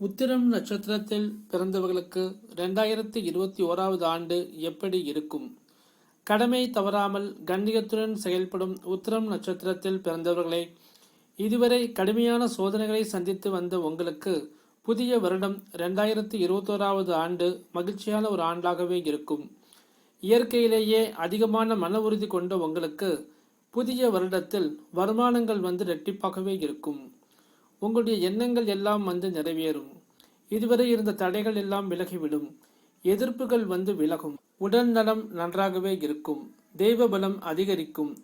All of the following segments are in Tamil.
உத்திரம் நட்சத்திரத்தில் பிறந்தவர்களுக்கு ரெண்டாயிரத்தி இருபத்தி ஓராவது ஆண்டு எப்படி இருக்கும்? கடமை தவறாமல் கண்ணியத்துடன் செயல்படும் உத்திரம் நட்சத்திரத்தில் பிறந்தவர்களை இதுவரை கடுமையான சோதனைகளை சந்தித்து வந்த உங்களுக்கு புதிய வருடம் ரெண்டாயிரத்தி இருபத்தோராவது ஆண்டு மகிழ்ச்சியான ஒரு ஆண்டாகவே இருக்கும். இயற்கையிலேயே அதிகமான மன உறுதி கொண்ட உங்களுக்கு புதிய வருடத்தில் வருமானங்கள் வந்து ரெட்டிப்பாகவே இருக்கும். உங்களுடைய எண்ணங்கள் எல்லாம் வந்து நிறைவேறும். இதுவரை இருந்த தடைகள் எல்லாம் விலகிவிடும். எதிர்ப்புகள் வந்து விலகும். உடல் நலம் நன்றாகவே இருக்கும். தெய்வ பலம் அதிகரிக்கும்.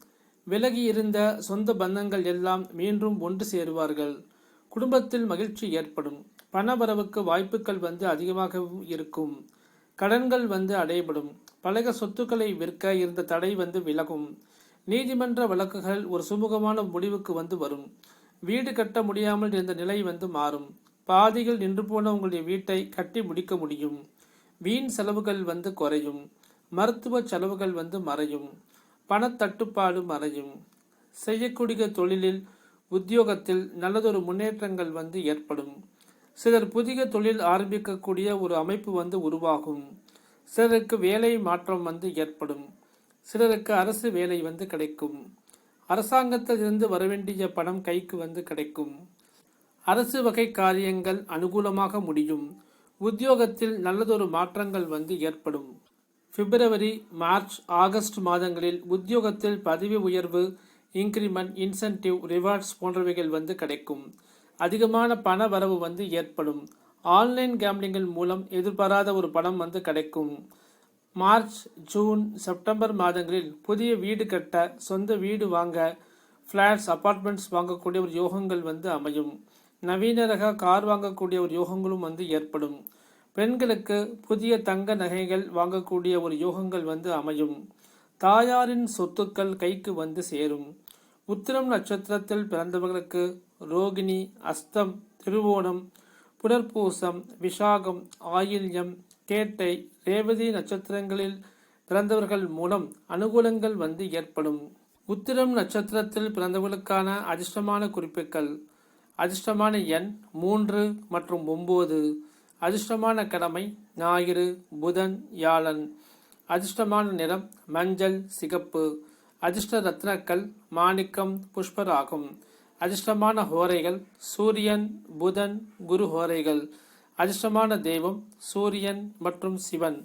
விலகி இருந்த சொந்த பந்தங்கள் எல்லாம் மீண்டும் ஒன்று சேருவார்கள். குடும்பத்தில் மகிழ்ச்சி ஏற்படும். பணவரவுக்கு வாய்ப்புகள் வந்து அதிகமாகவும் இருக்கும். கடன்கள் வந்து அடைபடும் பழைய சொத்துக்களை விற்க இருந்த தடை வந்து விலகும். நீதிமன்ற வழக்குகள் ஒரு சுமூகமான முடிவுக்கு வந்து வரும். வீடு கட்ட முடியாமல் இருந்த நிலை வந்து மாறும். பாதியில் நின்று போன உங்களுடைய வீட்டை கட்டி முடிக்க முடியும். வீண் செலவுகள் வந்து குறையும். மருத்துவ செலவுகள் வந்து மறையும். பணத்தட்டுப்பாடு மறையும். செய்யக்கூடிய தொழிலில் உத்தியோகத்தில் நல்லதொரு முன்னேற்றங்கள் வந்து ஏற்படும். சிலர் புதிய தொழில் ஆரம்பிக்கக்கூடிய ஒரு அமைப்பு வந்து உருவாகும். சிலருக்கு வேலை மாற்றம் வந்து ஏற்படும். சிலருக்கு அரசு வேலை வந்து கிடைக்கும். அரசாங்கத்திலிருந்து வரவேண்டிய பணம் கைக்கு வந்து கிடைக்கும். அரசு வகை காரியங்கள் அனுகூலமாக முடியும். உத்தியோகத்தில் நல்லதொரு மாற்றங்கள் வந்து ஏற்படும். பிப்ரவரி மார்ச் ஆகஸ்ட் மாதங்களில் உத்தியோகத்தில் பதவி உயர்வு இன்கிரிமெண்ட் இன்சென்டிவ் ரிவார்ட்ஸ் போன்றவைகள் வந்து கிடைக்கும். அதிகமான பண வரவு வந்து ஏற்படும். ஆன்லைன் கேம்லிங்கின் மூலம் எதிர்பாராத ஒரு பணம் வந்து கிடைக்கும். மார்ச் ஜூன் செப்டம்பர் மாதங்களில் புதிய வீடு கட்ட சொந்த வீடு வாங்க ஃப்ளாட்ஸ் அப்பார்ட்மெண்ட்ஸ் வாங்கக்கூடிய ஒரு யோகங்கள் வந்து அமையும். நவீன ரக கார் வாங்கக்கூடிய ஒரு யோகங்களும் வந்து ஏற்படும். பெண்களுக்கு புதிய தங்க நகைகள் வாங்கக்கூடிய ஒரு யோகங்கள் வந்து அமையும். தாயாரின் சொத்துக்கள் கைக்கு வந்து சேரும். உத்திரம் நட்சத்திரத்தில் பிறந்தவர்களுக்கு ரோகிணி அஸ்தம் திருவோணம் புனர்பூசம் விஷாகம் ஆயில்யம் கேட்டை ரேவதி நட்சத்திரங்களில் பிறந்தவர்கள் மூலம் அனுகூலங்கள் வந்து ஏற்படும். உத்திரம் நட்சத்திரத்தில் பிறந்தவர்களுக்கான அதிர்ஷ்டமான குறிப்புகள். அதிர்ஷ்டமான எண் மூன்று மற்றும் ஒன்பது அதிர்ஷ்டமான கடமை ஞாயிறு புதன் வியாழன். அதிர்ஷ்டமான நிறம் மஞ்சள் சிகப்பு. அதிர்ஷ்ட ரத்னக்கல் மாணிக்கம் புஷ்பராகும். அதிர்ஷ்டமான ஹோரைகள் சூரியன் புதன் குரு ஹோரைகள். அதிர்ஷ்டமான தெய்வம் சூரியன் மற்றும் சிவன்.